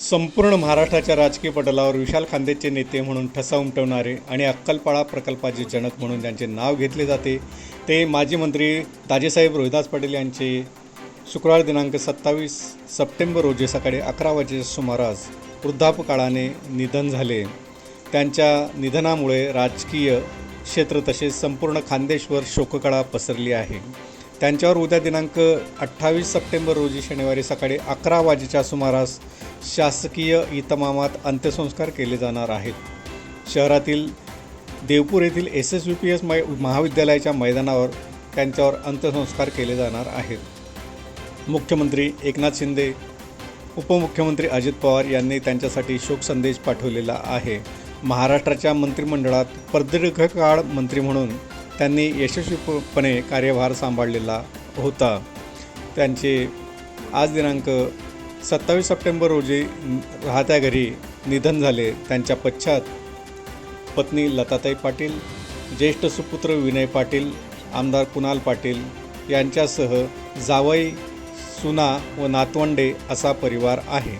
संपूर्ण महाराष्ट्राच्या राजकीय पटलावर विशाल खांदेचे नेते म्हणून ठसा उमटवणारे आणि अक्कलपाळा प्रकल्पाचे जनक म्हणून ज्यांचे नाव घेतले जाते ते माजी मंत्री ताजेसाहेब रोहिदास पाटील यांचे शुक्रवार दिनांक सत्तावीस सप्टेंबर रोजी सकाळी अकरा वाजेच्या सुमारास वृद्धापकाळाने निधन झाले. त्यांच्या निधनामुळे राजकीय क्षेत्र तसेच संपूर्ण खांदेश्वर शोककळा पसरली आहे. त्यांच्यावर उद्या दिनांक अठ्ठावीस सप्टेंबर रोजी शनिवारी सकाळी अकरा वाजेच्या सुमारास शासकीय इतमामात अंत्यसंस्कार केले जाणार आहेत. शहरातील देवपूर येथील S S U P S मै महाविद्यालयाच्या मैदानावर त्यांच्यावर अंत्यसंस्कार केले जाणार आहेत. मुख्यमंत्री एकनाथ शिंदे उपमुख्यमंत्री अजित पवार यांनी त्यांच्यासाठी शोकसंदेश पाठवलेला आहे. महाराष्ट्राच्या मंत्रिमंडळात प्रदीर्घ काळ मंत्री म्हणून त्यांनी यशस्वीपणे कार्यभार सांभाळलेला होता. त्यांचे आज दिनांक सत्तावीस सप्टेंबर रोजी राहत्या घरी निधन झाले. त्यांच्या पश्चात पत्नी लताताई पाटील ज्येष्ठ सुपुत्र विनय पाटील आमदार कुणाल पाटील यांच्यासह जावई सुना व नातवंडे असा परिवार आहे.